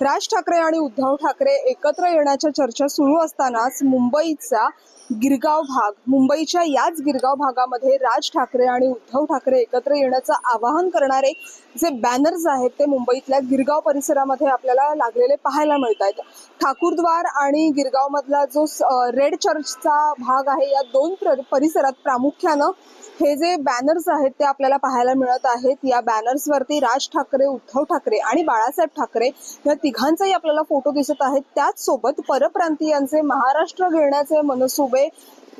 राज ठाकरे आणि उद्धव ठाकरे एकत्र येण्याच्या चर्चा सुरू असतानाच मुंबईचा गिरगाव भाग मुंबईच्या याच गिरगाव भागामध्ये राज ठाकरे आणि उद्धव ठाकरे एकत्र येण्याचं आवाहन करणारे जे बॅनर्स आहेत ते मुंबईतल्या गिरगाव परिसरामध्ये आपल्याला लागलेले पाहायला मिळत आहेत ठाकूरद्वार आणि गिरगावमधला जो रेड चर्चचा भाग आहे या दोन परिसरात प्रामुख्यानं हे जे बॅनर्स आहेत ते आपल्याला पाहायला मिळत आहेत. या बॅनर्सवरती राज ठाकरे उद्धव ठाकरे आणि बाळासाहेब ठाकरे या तिघांचाही आपल्याला फोटो दिसत आहेत. त्याच सोबत परप्रांतीयांचे महाराष्ट्र घेण्याचे मनसुबे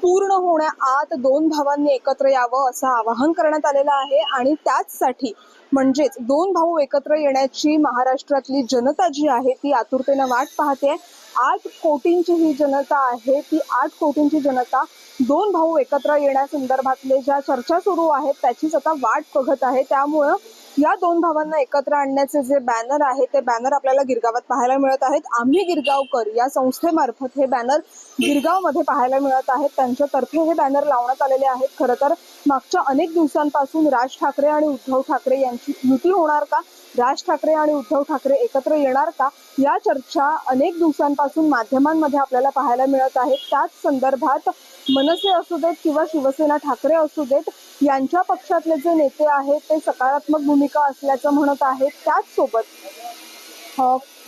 पूर्ण होण्याआत दोन भावांनी एकत्र यावं असं आवाहन करण्यात आलेलं आहे. आणि त्याचसाठी म्हणजेच दोन भाऊ एकत्र येण्याची महाराष्ट्रातली जनता जी आहे ती आतुरतेनं वाट पाहते. आठ कोटींची ही जनता आहे. ती आठ कोटींची जनता दोन भाऊ एकत्र येण्यासंदर्भातले ज्या चर्चा सुरू आहेत त्याचीच आता वाट बघत आहे. त्यामुळं या दोन भावांना एकत्र आणण्याचे जे बॅनर आहे ते बॅनर आपल्याला गिरगावात पाहायला मिळत आहेत. आम्ही गिरगावकर या संस्थेमार्फत हे बॅनर गिरगावमध्ये पाहायला मिळत आहेत. त्यांच्यातर्फे हे बॅनर लावण्यात आलेले आहेत. खरं तर मागच्या अनेक दिवसांपासून राज ठाकरे आणि उद्धव ठाकरे यांची युती होणार का? राज ठाकरे आणि उद्धव ठाकरे एकत्र येणार का? या चर्चा अनेक दिवसांपासून माध्यमांमध्ये आपल्याला पाहायला मिळत आहेत त्याच संदर्भात मनसे असू देत किंवा शिवसेना ठाकरे असू देत यांच्या पक्षातले जे नेते आहेत ते सकारात्मक भूमिका असल्याचं म्हणत आहेत त्याच सोबत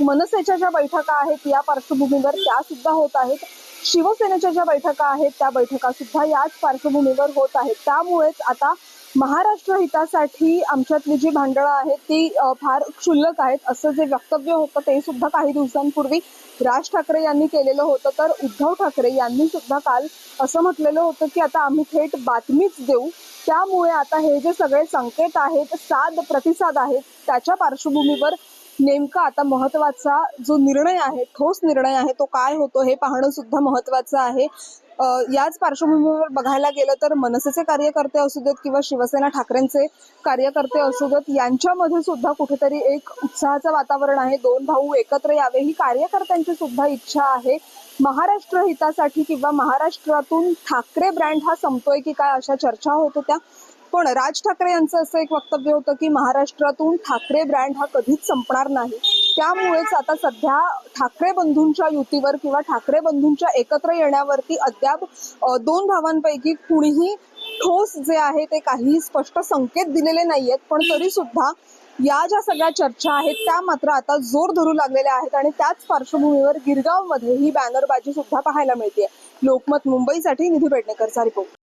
मनसेच्या ज्या बैठका आहेत या पार्श्वभूमीवर त्या सुद्धा होत आहेत. शिवसेनेच्या ज्या बैठका आहेत त्या बैठका सुद्धा याच पार्श्वभूमीवर होत आहेत. त्यामुळेच आता महाराष्ट्र हितासाठी आमच्यातली जी भांडळं आहेत ती फार क्षुल्लक आहेत असं जे वक्तव्य होतं ते सुद्धा काही दिवसांपूर्वी राज ठाकरे यांनी केलेलं होतं. तर उद्धव ठाकरे यांनी सुद्धा काल असं म्हटलेलं होतं की आता आम्ही थेट बातमीच देऊ. त्यामुळे आता हे जे सगळे संकेत आहेत साद प्रतिसाद आहेत त्याच्या पार्श्वभूमीवर नेमका आता महत्त्वाचा जो निर्णय आहे ठोस निर्णय आहे तो काय होतो हे पाहणं सुद्धा महत्वाचं आहे. याच पार्श्वभूमीवर बघायला गेलं तर मनसेचे कार्यकर्ते असू देत किंवा शिवसेना ठाकरेंचे कार्यकर्ते असू देत यांच्यामध्ये सुद्धा कुठेतरी एक उत्साहाचं वातावरण आहे. दोन भाऊ एकत्र यावे ही कार्यकर्त्यांची सुद्धा इच्छा आहे. महाराष्ट्र हितासाठी किंवा महाराष्ट्रातून ठाकरे ब्रँड हा संपतोय की काय अशा चर्चा होत होत्या. पण राज ठाकरे यांचं असं एक वक्तव्य होतं की महाराष्ट्रातून ठाकरे ब्रँड हा कधीच संपणार नाही. त्यामुळेच आता सध्या ठाकरे बंधूंच्या युतीवर किंवा ठाकरे बंधूंच्या एकत्र येण्यावरती अद्याप दोन भावांपैकी कुणीही ठोस जे आहे ते काही स्पष्ट संकेत दिलेले नाहीयेत. पण तरी सुद्धा या ज्या सगळ्या चर्चा आहेत त्या मात्र आता जोर धरू लागलेल्या आहेत आणि त्याच पार्श्वभूमीवर गिरगावमध्ये ही बॅनरबाजी सुद्धा पाहायला मिळते लोकमत मुंबईसाठी निधी पेडणेकरचा रिपोर्ट